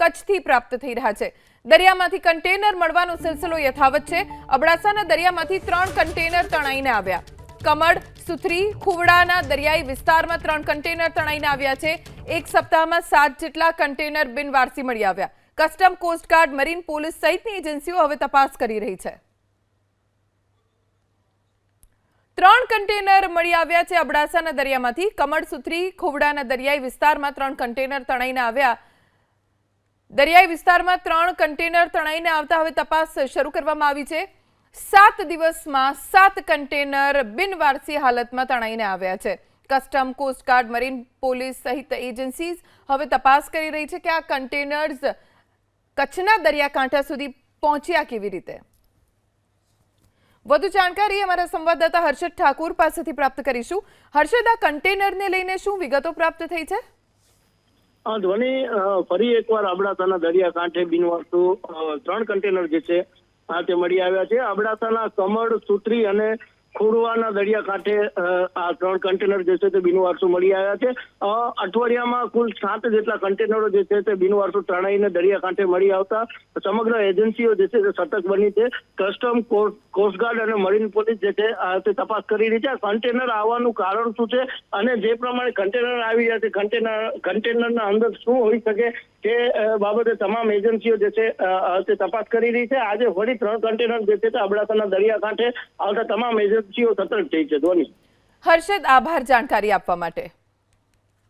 કચ્છથી પ્રાપ્ત થઈ રહ્યા છે. દરિયામાંથી કન્ટેનર મળવાનો સિલસિલો યથાવત છે. અબડાસાના દરિયામાંથી ત્રણ કન્ટેનર તણાઈને આવ્યા. કમળ, સુથરી, ખુવડાના દરિયાઈ વિસ્તારમાં ત્રણ કન્ટેનર તણાઈને આવ્યા છે. એક સપ્તાહમાં સાત જેટલા કન્ટેનર બિનવારસી મળી આવ્યા. કસ્ટમ કોસ્ટગાર્ડ મરીન પોલીસ સહિતની એજન્સીઓ હવે તપાસ કરી રહી છે. ત્રણ કન્ટેનર મળી આવ્યા છે અબડાસાના દરિયામાંથી. કમળ, સુથરી, ખોવડાના દરિયાઈ વિસ્તારમાં ત્રણ કન્ટેનર તણાઈને આવ્યા. દરિયાઈ વિસ્તારમાં ત્રણ કન્ટેનર તણાઈને આવતા હવે તપાસ શરૂ કરવામાં આવી છે. સાત દિવસમાં સાત કન્ટેનર બિનવારસી હાલતમાં તણાઈને આવ્યા છે. Custom coast guard marine police સહિત એજન્સીઝ હવે તપાસ કરી રહી છે કે આ કન્ટેનર્સ કચ્છના દરિયાકાંઠા સુધી પહોંચ્યા કેવી રીતે? વધુ જાણકારી અમારા સંવાદદાતા હર્ષદ ઠાકુર પાસેથી પ્રાપ્ત કરીશું. હર્ષદ, આ કન્ટેનરને લઈને શું વિગતો પ્રાપ્ત થઈ છે? ધ્વનિ ફરી એકવાર અબડાસાના દરિયાકાંઠે બિનવારસુ ત્રણ કન્ટેનર જે છે આ તે મળી આવ્યા છે. અબડાસાના કમળ, સુત્રી અને ખોડવાના દરિયાકાંઠે આ ત્રણ કન્ટેનર જે છે તે બિનવારસુ મળી આવ્યા છે. અઠવાડિયામાં કુલ સાત જેટલા કન્ટેનરો જે છે તે બિનવારસુ ત્રણેયને દરિયાકાંઠે મળી આવતા. સમગ્ર એજન્સીઓ જે છે તે સતર્ક બની છે. કસ્ટમ કો- કોસ્ટગાર્ડ અને મરીન પોલીસ જે છે તે તપાસ કરી રહી છે. કન્ટેનર આવવાનું કારણ શું છે? અને જે પ્રમાણે કન્ટેનર આવી રહ્યા છે કન્ટેનર કન્ટેનરના અંદર શું હોઈ શકે તે બાબતે તમામ એજન્સીઓ જે છે તે તપાસ કરી રહી છે. આજે ફરી ત્રણ કન્ટેનર જે છે તે અબડાસાના દરિયાકાંઠે આવતા તમામ એજન્સીઓ સતર્ક થઈ છે. ધોની હર્ષદ, આભાર જાણકારી આપવા માટે.